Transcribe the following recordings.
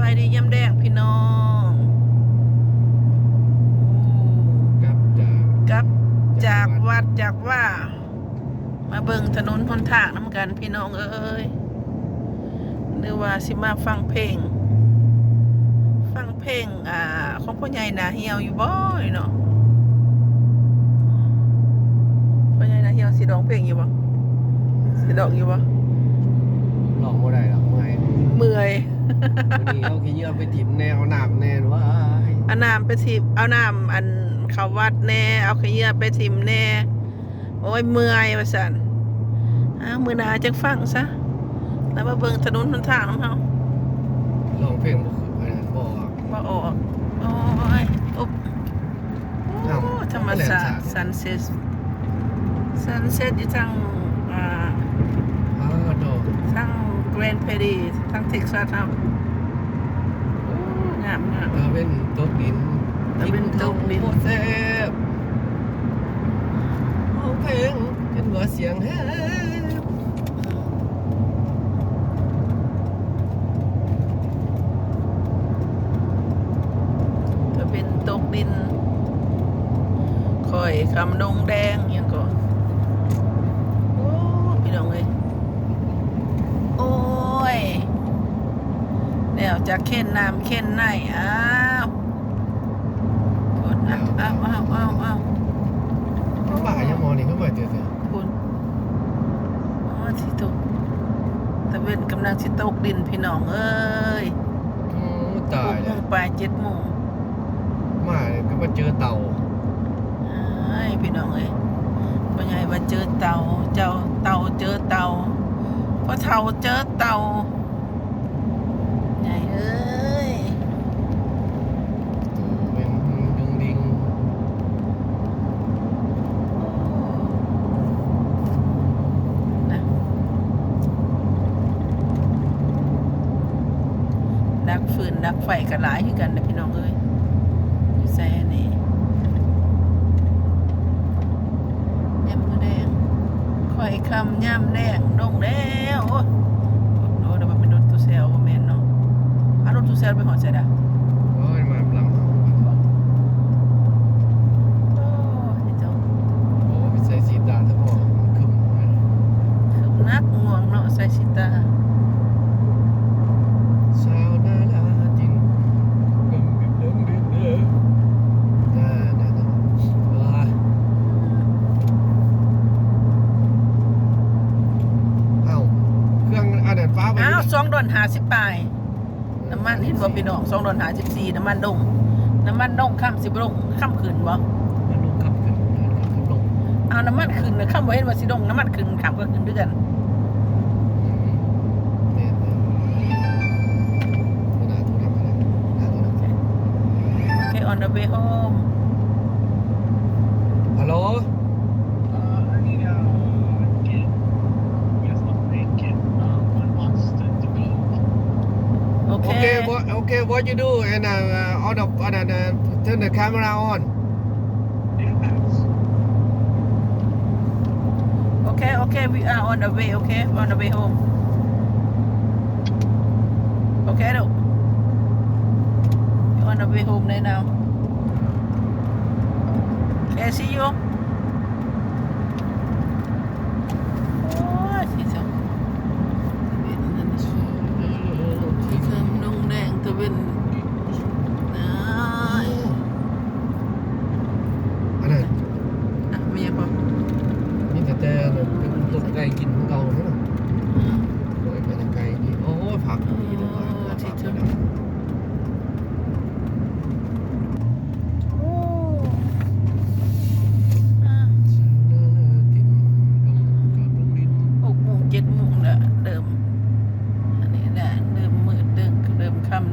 บายดียำแดงพี่น้องโอ้กับจากกลับจากวัดจากว่า มาเบิ่งถนนหนทางน้ำกันพี่น้องเอ้ยหรือว่าสิมาฟังเพลง ฟังเพลงอ่าของพ่อใหญ่นาเหี่ยวอยู่บ่อยเนาะพ่อใหญ่นาเหี่ยวสิร้องเพลงอยู่บ่สิร้องอยู่บ่ลองบ่ได้หรอกเมื่อยเมื่อย วันนี้เขาขี้เยื่อไปถิ่มแนวหนามแน่นว่าเอาน้ำไปทิมเอาน้ำอันเขาวัดแน่ เอาขยะไปทิมแน่ โอ้ยเมื่อยว่าสันอ้าวมือหนาจังฟังซะ แล้วมาเบิ่งถนนหนทางน้ำเฮาลองเพลงบ่คืออันนั้นบ่บ่ออก โอ้ยอุ๊บโอ้ธรรมศาสตร์ซันเซ็ตซันเซ็ตอยู่ทางอ่า อ้าวดอกทาง แกรนด์เพดีทางเท็กซัสครับโอ้งามงามตาเป็นตกดินตะเวนตกดินโคตรแซ่บเอาเพลงจนว่าเสียงแฮบจะเป็นตกดินคอยคำดงแดงอยังก็โอ้พี่น้องเอ้ยโอ้ยเดี๋ยว จะเข็นน้ำเข็นไหนอ้าวกดอ้าวอ้าวอ้าวอ้าวอ้าวป่ายังมอนี่เขาบ่เจอเถอะคุณอ๋อที่ตกตะเวนกำลังสิตกดินพี่น้องเอ้ยอือหตายกโมแล้วงปลายเจ็ดโมงมาเนี่ยก็มาเจอเต่าไอ้ยพี่น้องเอ้ยพ่อใหญ่ว่าเจอเต่าเจ้าเต่าเจอเต่าพ่อเท่าเจอเต่า ใหญ่เอ้ยเป็นยุงดิงนะดักฟืนดักไฟกันหลายคือกันนะพี่น้องเอ้ยอยู่แซ่นี่ยำมือแดงข่อยคำย่ำแดงดงแล้ว ตู้เซลไปหอดใส่ดะโอ้ยมาลำเอาโอ้ยเจ้าโอ้ยใส่สีดาซะพ่อคึมมาคือนักง่วงเนาะใส่สิตาชาวนาลาจินกึ่งกึ่งเดิมเดิมเดิมน่าน่าน่าว้าเอ้าเครื่องอันนั้นฟ้าไปอ้าวสองดอนหาสิบปลาย น้ำมันเห็นบ่พี่น้องสองดอนหาสิบสี่น้ำมันดง น้ำมันดงข้ามสิบลงข้ามขึ้นบ่มันลงขับขึ้นขับขึ้นลงเอาน้ำมันขึ้นนะข้ามบ่เห็นว่าสิดงน้ำมันขึ้นข้ามก็ขึ้นด้วยกันเนี่ยเนี่ยไม่น่าถูกทำอะไรน่าถูกทำอะไรโอเค on the way home ฮัลโหล okay, what you do and uh, uh, on the, on the, turn the camera on. Okay, okay, we are on the way, okay? We're on the way home. Okay, look. We're on the way home right now. Okay, see you.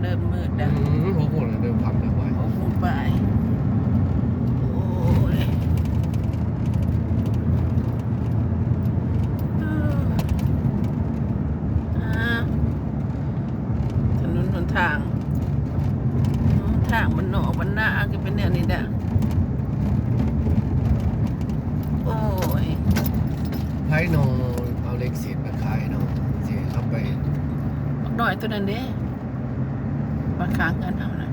เดิมค่ำเดิมมืดอืแล้วมโอ้โหเดิมผักเดิมไว้หกโมงไปโอ้ยอ่าถนนหนทางหนทางมันหนอกมันหน้าก็เป็นแนวนี้แหละโอ้ย ไพ่โนเอาเล็กเศษมาขายเนาะเสียเข้าไปบักหน่อยตัวนั้นเด้ อว่าค้างเงินเอานะ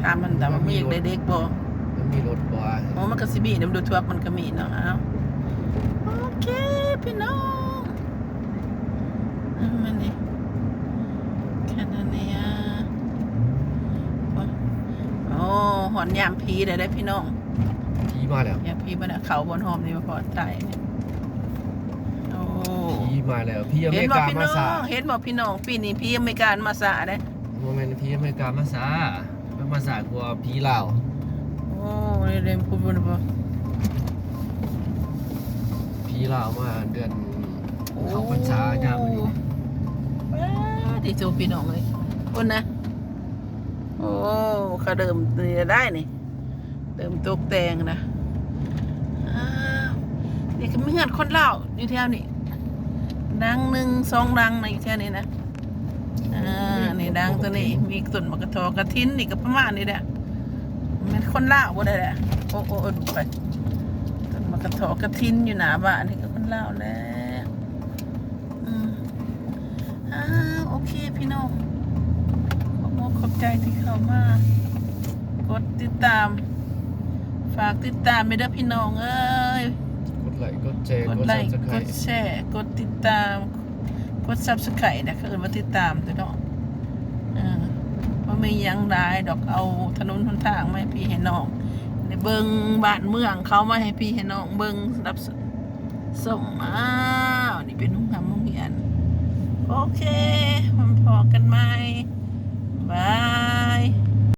ถามมันแต่ว่ามีเด็กๆบ่มันมีรถบ่โอ้มันก็สิมีน้ำดูทวกมันก็มีเนาะเอาโอเคพี่น้องเอามันนี่แค่นั้นเนี่ยโอ้หอนยามพีได้ได้พี่น้องผีมาแล้วยามพีมันน่ะเขาบนหอมนี่มาพอถ่ายเนี่ยโอ้ผีมาแล้วพี่อเมเห็นริบ่กาพี่มาน้อสางเห็นบ่พี่น้องปีนี้พี่อเมริกันมาสาได้ โมเมนต์พี่อเมริกามาสามันมาสากลัวผีลาวโอ้เร็วๆพูดบ่ได้บ่ผีลาวมาเดือนเขาพรรษาย่ามนี้ว้าดีจูพี่น้องเลยคุณนะ โอ้เขาเดิมนี่ได้นี่ เดิมตกแต่งนะอ้าวนี่ก็มีเงินคนเล่าวอยู่แถวนี้ดังหนึ่งสองดังในะอยู่แถวนี้นะอ่า นี่ดังตัวนี้ มีต้นมะกระทอกระทินนี่ก็ประมาณนี้แหละมันคนเล่าวบ่ได้แหละโอ้โอ้ดูไปต้นมะกระทอกระทินอยู่หนาบ้านนี่ก็คนเล่าวแล้วอืมอ้าวโอเคพี่น้องขอบคุณขอบใจที่เข้ามากดติดตาม ฝากติดตามไปเด้พี่น้องเอ้ยกดไลค์กดแชร์กดไลค์กดแชร์กดติดตามกดซับสไครต์นะคือมาติดตามด้วยเนาะเออ ว่าไม่ยังได้ดอกเอาถนนหนทางมาให้พี่ให้น้องในเบิงบ้านเมืองเขามาให้พี่ให้น้องเบิงรับสส่งอ้าวนี่เป็นห้องทำห้องเรียนโอเคมันพอกันไหมบาย